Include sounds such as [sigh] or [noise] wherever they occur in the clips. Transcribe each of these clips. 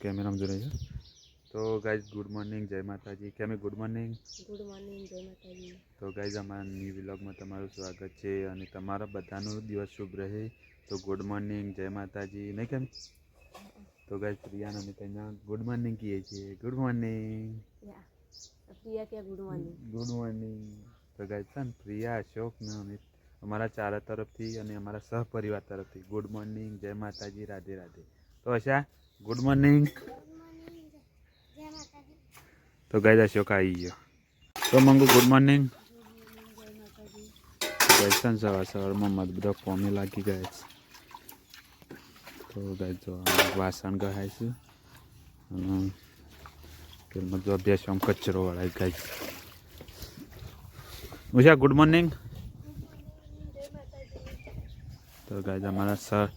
કેમેરામાં જોડે છે? તો ગાઈઝ ગુડ મોર્નિંગ જય Mataji. કેમે good morning good morning Jai Mataji. તો ગાઈઝ અમારા ન્યૂ વ્લોગમાં તમારું સ્વાગત છે અને તમારા બધાનો દિવસ શુભ રહે. તો ગુડ મોર્નિંગ જય માતાજી. નહીં કેમ? તો ગાઈઝ પ્રિયાને અમે ત્યાં ગુડ મોર્નિંગ કહીએ છીએ. ગુડ મોર્નિંગ પ્રિયા કે ગુડ મોર્નિંગ ગુડ મોર્નિંગ તો ગાઈઝ છે ને પ્રિયા અશોક ને અમે અમારા ચારા તરફથી અને અમારા સહપરિવાર તરફથી ગુડ મોર્નિંગ જય માતાજી રાધે રાધે. તો અશા ગુડ મોર્નિંગ તો ગાઈઝ અશોક આવી ગયો. તો મંગુ ગુડ મોર્નિંગ ગાઈઝ છે ને સવાર સવારમાં મત બધા કોમે લાગી ગયા છે. તો ગાઈઝ જો વાસણ ગહાય છે. અને અભ્યાસ આમ કચરો વળાય ગાય ઉષા ગુડ મોર્નિંગ તો ગાઈઝ અમારા સર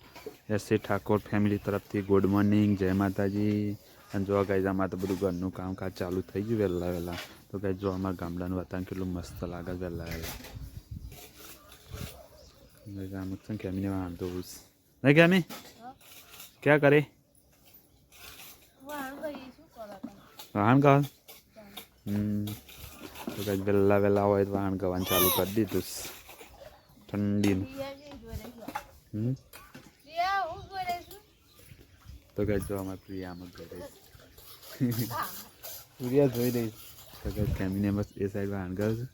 એસ ઠાકોર ફેમિલી તરફથી ગુડ મોર્નિંગ જય માતાજી. અને જો ગાઈઝ અમારે તો બધું ઘરનું કામકાજ ચાલુ થઈ ગયું વહેલા વહેલા. તો ગાઈઝ જો અમારા ગામડાનું વાતાવરણ કેટલું મસ્ત લાગે વહેલા વહેલા. આમ છે કેમીને વાંધો નહીં કેમી? ક્યાં કરે? વાહન ગાવ તો ગાઈઝ વહેલા વહેલા હોય તો વાહન ગાવાનું ચાલુ કરી દીધું. ઠંડીનું. હમ. તો ગાઈઝ જો અમારે પ્રિયા આમ જ ઘરે પ્રિયા જોઈ રહી. છે. તો ગાઈઝ કેમીને બસ એ સાઈડ વાહન ગાવ છે.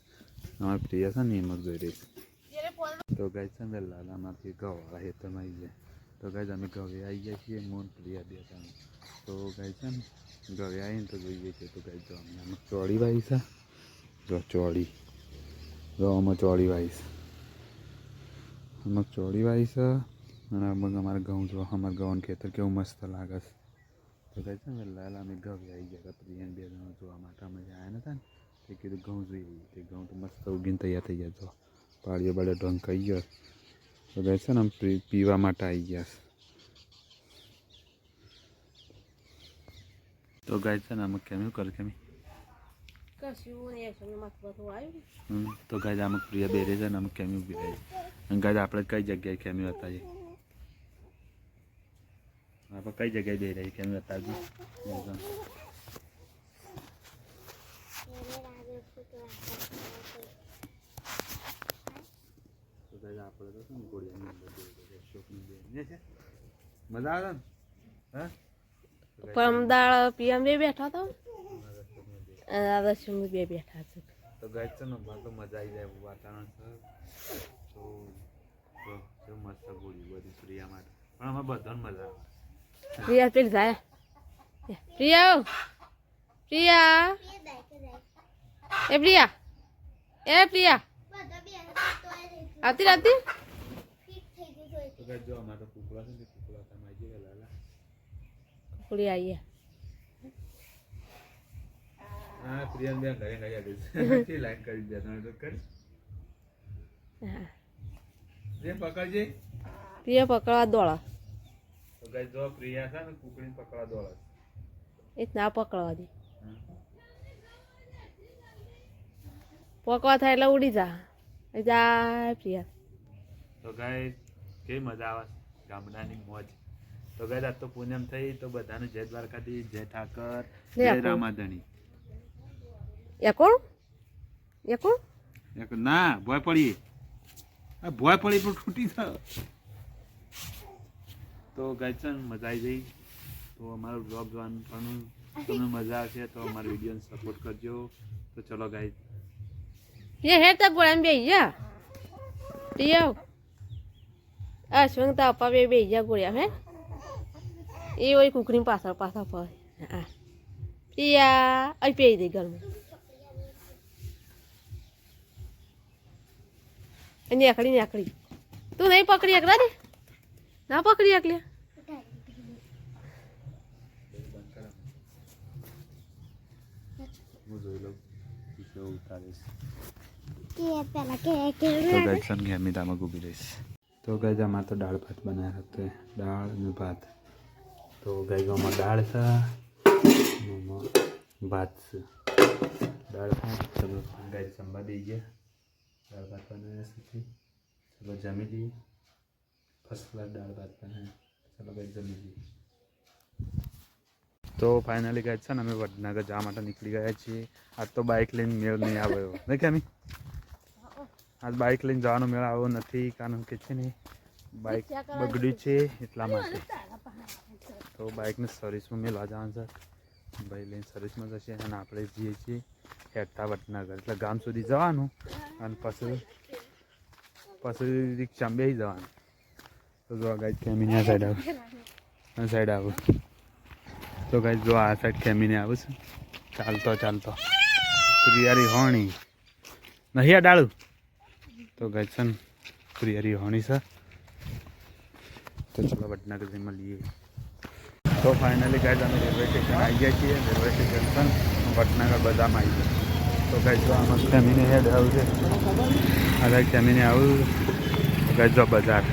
અમારે પ્રિયા છે ને, એમ જોઈ રહી. તો ગાય છે ને લાલ અમારથી ઘઉંવાળા હેતરમાં આવી જાય તો ગાય અમે ગવે આવી ગયા છીએ મોન પ્રિયા બે ત્રણ તો ગાય છે ને ગવે આવીને તો જોઈએ છીએ તો ગાય જો અમે અમે ચોળી વાવી છે. જો ચોળી. જો અમે ચોળી વાવી અમે ચોળી વાવી અને આમાં અમારે ઘઉં જો અમારા ઘઉં ખેતર કેવું મસ્ત લાગે છે. તો કહે છે ને વહેલા અમે ઘઉં આવી ગયા હતા બે જણા જોવા માટે અમે આવ્યા નતા ને તે કીધું ઘઉં જોઈએ તે ઘઉં તો મસ્ત ઉગીને તૈયાર થઈ ગયા જો. પાળીઓ બાળીઓ ઢંગ કહી ગયો તો કહે છે ને આમ પીવા માટે આવી ગયા છે. તો ગાય છે ને આમાં કેમ કરે કેમ? તો ગાય આમાં પ્રિય બેરે છે ને આમાં કેમ ઊભી રહી અને ગાય આપણે કઈ જગ્યાએ કેમ હતા આપણે કઈ જગ્યાએ બે રહી કેમ તો આપણે તો શું ગોળિયાની અંદર છે મજા આવે ને હા પરમદાળ પીએમ બે બેઠા તો બે. બેઠા છે તો ગાય છે ને તો મજા આવી જાય વાતાવરણ છે તો મસ્ત ગોળી બધી પ્રિયા માટે પણ અમે બધાને મજા આવે પ્રિયા પેલી જાય? પ્રિયા પ્રિયા. એ પ્રિયા. એ પ્રિયા. આવતી આવતી કુકડા આવીએ હા. પ્રિયા બેન ઘરે ઘરે આવી છે લાઈન કરી દે તમે તો કરી પ્રિયા પકડજે. પ્રિયા પકડવા દોડા. તો ગાય જો પ્રિયા છે ને કુકડીને પકડવા દોડે એ ના પકડવા દે. પકવા થાય એટલે ઉડી જા. જાય પ્રિયા. તો ગાય કેવી મજા આવે ગામડાની મોજ. તો આજ તો પૂનમ થઈ તો બધાને જય દ્વારકાધીશ જય ઠાકર જય રામાધણી. એ કોણ એક ના ભોય પડી. આ ભોય પડી પણ તૂટી થયો તો ગાયચન મજા આવી ગઈ. તો અમારો બ્લોગ જોવાનું પણ તમને મજા આવશે, તો અમારા વિડીયોને સપોર્ટ કરજો. તો ચલો ગાય એ હેડ તક ગોળામાં બે જા. પ્રિયા આ સ્વંગતા અપ્પા બે બે જા ગોળ્યા, હે? એ ઓય કુકરી પાછળ પાછળ પડે હા. પ્રિયા અહીં પેઈ દે ઘરમાં. અને એકડી ને એકડી તું નહીં પકડી ના પકડી એકલે. હું જોઈ લઉં કેવું ઉતારીશ. તો કે તો ગાયચન ગેમિદામાં રહીશ. તો ગાય તો દાળ ભાત બનાવ્યા હતા. દાળ અને ભાત. તો ગાય આમાં દાળ છે ભાત છે. દાળ ભાત ચલો ગાય દઈ ગયા દાળ ભાત બનાવ્યા છે. ચલો જમી લઈએ. ફર્સ્ટ ક્લાસ દાળ ભાત બનાવ્યા चलो જમી લઈએ. તો ફાઇનલી ગાય છે ને અમે વડનગર જવા માટે નીકળી ગયા છીએ. આજ તો બાઇક લઈને મેળ નહીં આવ્યો નહીં કેમી આજ બાઇક લઈને જવાનો મેળ આવ્યો નથી. કારણ કે છે ને બાઇક બગડ્યું છે. એટલા માટે. તો બાઇકને સર્વિસમાં મેળવા જવાનું છે. ભાઈ લઈને સર્વિસમાં જશે અને આપણે જઈએ છીએ હેઠા વડનગર. એટલે ગામ સુધી જવાનું અને પછી પછી રિક્ષામાં બેસી જવાનું. તો જો ગાય કેમીની આ સાઈડ આવું. આ સાઈડ આવું. તો ગાય જો આ સાઈડ કેમીને આવું છે. ચાલતો ચાલતો. પ્રિયારી હોણી. નહીં આ ડાળું. તો ગાય છે ને, પ્રિયારી હોણી છે. તો ચલો વડનગર જઈ મળીએ. તો ફાઇનલી ગાય અમે રેલવે સ્ટેશન આવી ગયા છીએ. રેલવે સ્ટેશન છે વડનગર બધામાં આવી ગયા. તો ગાય જો આમાં કેમીને હેડ આવું છે. આ ગાય કેમીને આવું. ગાય જો બજાર.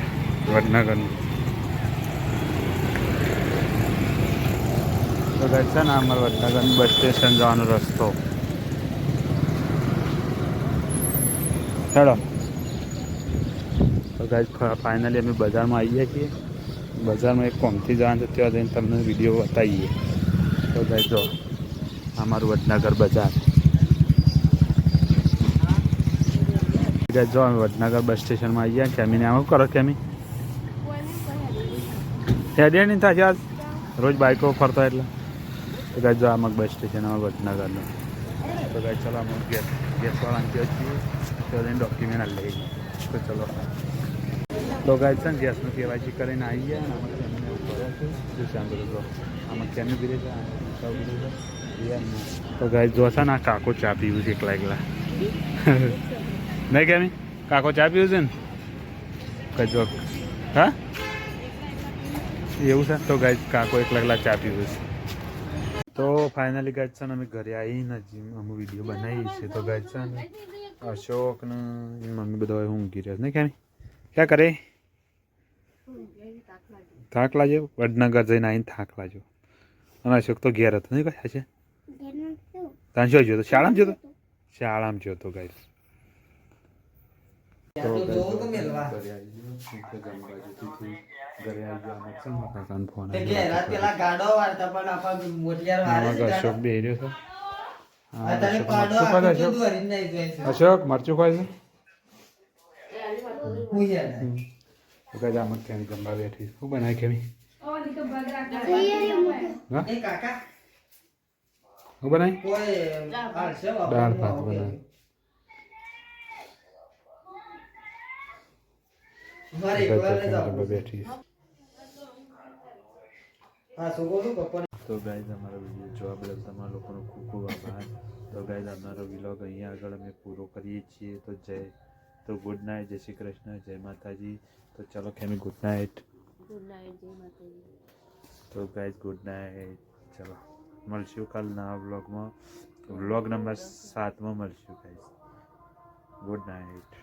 વડનગરનું. તો ગાય છે ને અમારે વડનગર બસ સ્ટેશન જવાનો રસ્તો. ચાલો. તો ગાય ફાઇનલી અમે બજારમાં આવીએ છીએ. બજારમાં એક કોમથી જવાનું છે, ત્યાં જઈને તમને વીડિયો બતાવીએ. તો ગાય જો, અમારું વડનગર બજાર. જો, અમે વડનગર બસ સ્ટેશનમાં આવી ગયા કેમીને આવું કરો, કેમી. હેડે નહીં થાય આજ રોજ બાઇકો ફરતા એટલે. તો ગાય જો આમાં બસ સ્ટેશન અમારું વડનગરનું. તો ગાય ચલો અમે ગેસ ગેસવાળાને ત્યાં છીએ તો એને ડોક્યુમેન્ટ લઈ તો ચલો. તો ગાય છે ને ગેસનું કેવાયસી કરીને આવી ગયા અને આમાં કેમને ઉપર કરે છે. શું સાંભળ્યું તો આમાં કેમ પીરે છે? સૌ પીરે છે? તો ગાય જો છે ને, આ કાકો ચા પીવું છે એકલા એકલા. [laughs] નહીં કેમી? કાકો ચા પીવું છે ને? કજો હા? એવું છે? તો ગાય કાકો એકલા એકલા ચા પીવું છે. તો ફાઇનલી ગાય છે ને અમે ઘરે આવીને જ અમે વીડિયો બનાવી છે તો ગાય છે ને અશોક ને મમ્મી બધા હવે ઊંઘી રહ્યા છે. નહીં ક્યાં ક્યાં કરે? થાક લાગ્યો વડનગર જઈને આવીને થાક લાગ્યો. અને અશોક તો ઘેર હતો. નહીં કહે છે? ત્યાં જોયો? તો શાળામાં જોયો તો? શાળામાં જોયો તો ગાય અશોક હા, મરચું ખાય છે, આખું અશોક દોરીને નહીં જાય છે. અશોક મરચું ખાય છે હું યાર નહીં. તો કઈ આમ જ કેમી જમવા બેઠી શું બનાય કેમી તૈયારી મૂકો. હા એ કાકા શું બનાય કોઈ હાલશે બાપા, દાળ હું ભાત આવું બનાય. કરું. મારે એકવાર જ જમવા આવવું. બેઠી. તો ગાઈઝ અમારો વીડિયો જોવા બદલ તમારા લોકોનો ખૂબ ખૂબ આભાર. તો ગાઈઝ અમારો વિલોગ અહીંયા આગળ અમે પૂરો કરીએ છીએ. તો જય તો ગુડ નાઇટ જય શ્રી કૃષ્ણ જય માતાજી. તો ચલો કેમી ગુડ નાઇટ ગુડ નાઇટ જય માતાજી. તો ગાઈઝ ગુડ નાઇટ ચલો મળશું કાલ નવા વ્લોગમાં વ્લોગ નંબર સાતમાં મળશું ગાઈઝ ગુડ નાઇટ